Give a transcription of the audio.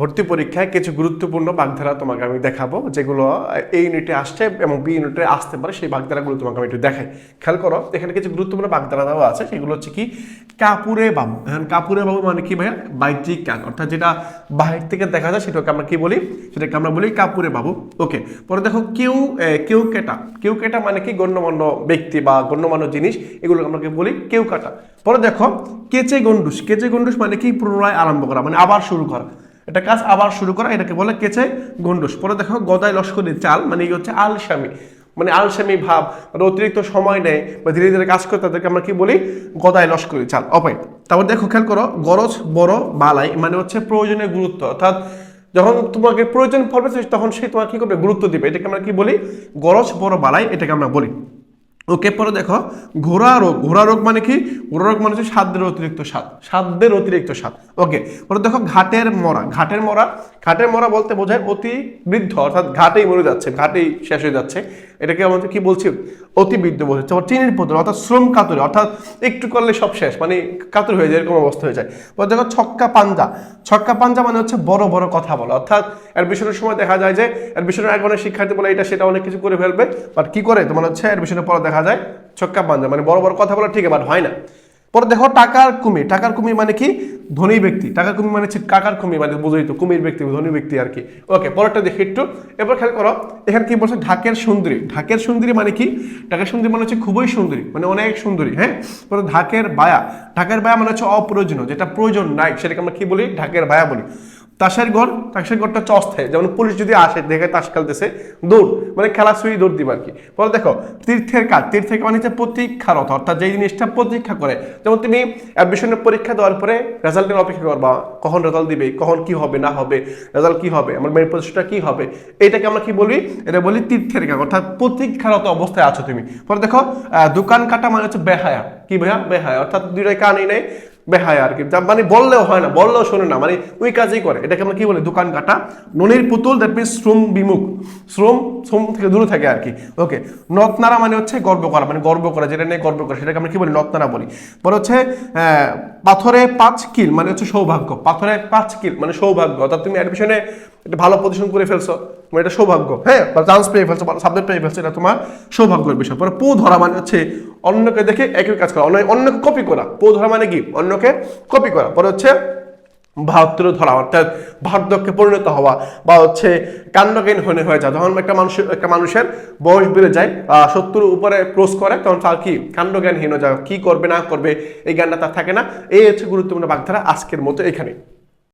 ভর্তি পরীক্ষায় কিছু গুরুত্বপূর্ণ বাগধারা তোমাকে আমি দেখাবো, যেগুলো এই ইউনিটে আসছে এবং বি ইউনিটে আসতে পারে, সেই বাগধারাগুলো তোমাকে আমি একটু দেখাই। খেয়াল করো, এখানে কিছু গুরুত্বপূর্ণ বাগধারা দেওয়া আছে, সেগুলো হচ্ছে কি, কাপুরে বাবু এখন কাপুরে বাবু মানে কি ভাইয়া? বাহ্যিক কাজ অর্থাৎ যেটা বাহির থেকে দেখা যায়, সেটাকে আমরা কি বলি? সেটাকে আমরা বলি কাপুরে বাবু ওকে পরে দেখো, কেউ কেউ কেটা। কেউ কেটা মানে কি? গণ্যমান্য ব্যক্তি বা গণ্যমান্য জিনিস এগুলো আমরা কি বলি? কেউ কাটা। পরে দেখো কেচে গন্ডুস কেচে গন্ডুস মানে কি? পুনরায় আরম্ভ করা মানে আবার শুরু করা। এটা কাজ আবার শুরু করা, এটাকে বলে কেচে গন্ডুস পরে দেখো গদাই লস্করি চাল মানে এই হচ্ছে আলসামি। মানে আলসামি ভাব মানে অতিরিক্ত সময় নেয়, বা ধীরে ধীরে কাজ করে তাদেরকে আমরা কি বলি? গদাই লস্করি চাল। অপায় তারপর দেখো খেয়াল করো, গরজ, বড়, বালাই মানে হচ্ছে প্রয়োজনীয় গুরুত্ব। অর্থাৎ যখন তোমাকে প্রয়োজন পড়বে, তখন সে তোমাকে কি করবে? গুরুত্ব দিবে। এটাকে আমরা কি বলি? গরজ, বড়, বালাই, এটাকে আমরা বলি। ওকে পরে দেখো, ঘোড়া রোগ। ঘোড়া রোগ মানে কি? ঘোড়া রোগ মানে হচ্ছে সাধ্যের অতিরিক্ত স্বাদ। সাধ্যের অতিরিক্ত স্বাদ। ওকে পরে দেখো, ঘাটের মরা। ঘাটের মরা ঘাটের মরা বলতে বোঝায় অতি বৃদ্ধ, অর্থাৎ ঘাটেই মরে যাচ্ছে, ঘাটেই শেষ হয়ে যাচ্ছে। এটাকে আমাদের কি বলছি? অতি বৃদ্ধ বলছে আবার চিনির পদ্ধতি অর্থাৎ শ্রম কাতরে, অর্থাৎ একটু করলে সব শেষ মানে কাতর হয়ে যায়, এরকম অবস্থা হয়ে যায়। দেখো, ছক্কা পাঞ্জা ছক্কা পাঞ্জা মানে হচ্ছে বড় বড় কথা বলা। অর্থাৎ অ্যাডমিশনের সময় দেখা যায় যে, অ্যাডমিশনের এক অনেক শিক্ষার্থী বলে, এটা সেটা অনেক কিছু করে ফেলবে। বাট কি করে? তোমার হচ্ছে অ্যাডমিশনের পর দেখা যায়, ছক্কা পাঞ্জা মানে বড় বড় কথা বলা ঠিক, বাট হয় না। পরে দেখো টাকার কুমির টাকার কুমির মানে কি? ধনী ব্যক্তি। টাকার কুমির মানে হচ্ছে কাকার কুমির মানে বোঝাই তো কুমির ব্যক্তি, ধনী ব্যক্তি আর কি। ওকে পরেরটা দেখি একটু। এবার খেয়াল করো, এখানে কি বলছে? ঢাকের সুন্দরী। ঢাকের সুন্দরী মানে কি? ঢাকের সুন্দরী মানে হচ্ছে খুবই সুন্দরী মানে অনেক সুন্দরী হ্যাঁ? পরে ঢাকের বায়া। ঢাকের বায়া মানে হচ্ছে অপ্রয়োজনীয়, যেটা প্রয়োজন নাই, সেটাকে আমরা কি বলি? ঢাকের বায়া বলি। তাসের ঘর, তাসের ঘরটা হচ্ছে অস্থায়ী। যেমন পুলিশ যদি আসে, দেখে তাস খেলতেছে, দৌড় মানে খেলা শুয়ে দৌড় দিবে আর কি। পরে দেখো, তীর্থের কাজ, তীর্থের মানে হচ্ছে প্রতীক্ষারত, অর্থাৎ যেই জিনিসটা প্রতীক্ষা করে। যেমন তুমি অ্যাডমিশনের পরীক্ষা দেওয়ার পরে রেজাল্টের অপেক্ষা করবা, কখন রেজাল্ট দিবে, কখন কি হবে, না হবে রেজাল্ট কি হবে, আমার মেরিট পজিশনটা কি হবে, এটাকে আমরা কি বলি? এটা বলি তীর্থের কাজ, অর্থাৎ প্রতীক্ষারত অবস্থায় আছো তুমি। পরে দেখো দোকান কাটা মানে হচ্ছে বেহায়া। কি ভাইয়া? বেহায়া। অর্থাৎ দুইটাই কানই নেই। বেহায় আর কি। মানে বললেও হয় না, বললেও শোনে না মানে ওই কাজই করে। এটাকে আমরা কি বলি? দোকান কাটা। ননির পুতুল দ্যাট মিনস শ্রম বিমুখ। শ্রম শ্রম থেকে দূরে থাকে আর কি। ওকে নতনারা মানে হচ্ছে গর্ব করা মানে গর্ব করা, যেটা নিয়ে গর্ব করা, সেটাকে আমরা কি বলি? নতনারা বলি। পরে হচ্ছে পাথরে পাঁচ কিল মানে হচ্ছে সৌভাগ্য। পাথরে পাঁচ কিল মানে সৌভাগ্য। অর্থাৎ তুমি অ্যাডমিশনে একটা ভালো পজিশন করে ফেলছো মানে এটা সৌভাগ্য। হ্যাঁ? বা চান্স পেয়ে ফেলছো ভালো সাবজেক্ট পেয়ে ফেলছো, এটা তোমার সৌভাগ্যের বিষয়। পরে পো ধরা মানে হচ্ছে অন্যকে দেখে একই কাজ করা। অন্য অন্যকে কপি করা। পো ধরা মানে কি? অন্যকে কপি করা। পরে হচ্ছে ভারত্র ধরা, অর্থাৎ ভারতকে পরিণত হওয়া বা হচ্ছে কাণ্ডজ্ঞান হনে হয়ে যায় যখন একটা মানুষ, একটা মানুষের বয়স বেড়ে যায় সত্তর উপরে ক্রস করে, তখন তার কি? কাণ্ডজ্ঞানহীন হয়ে যায় কী করবে, না করবে, এই জ্ঞানটা তার থাকে না। এই হচ্ছে গুরুত্বপূর্ণ বাগধারা আজকের মতো এখানে।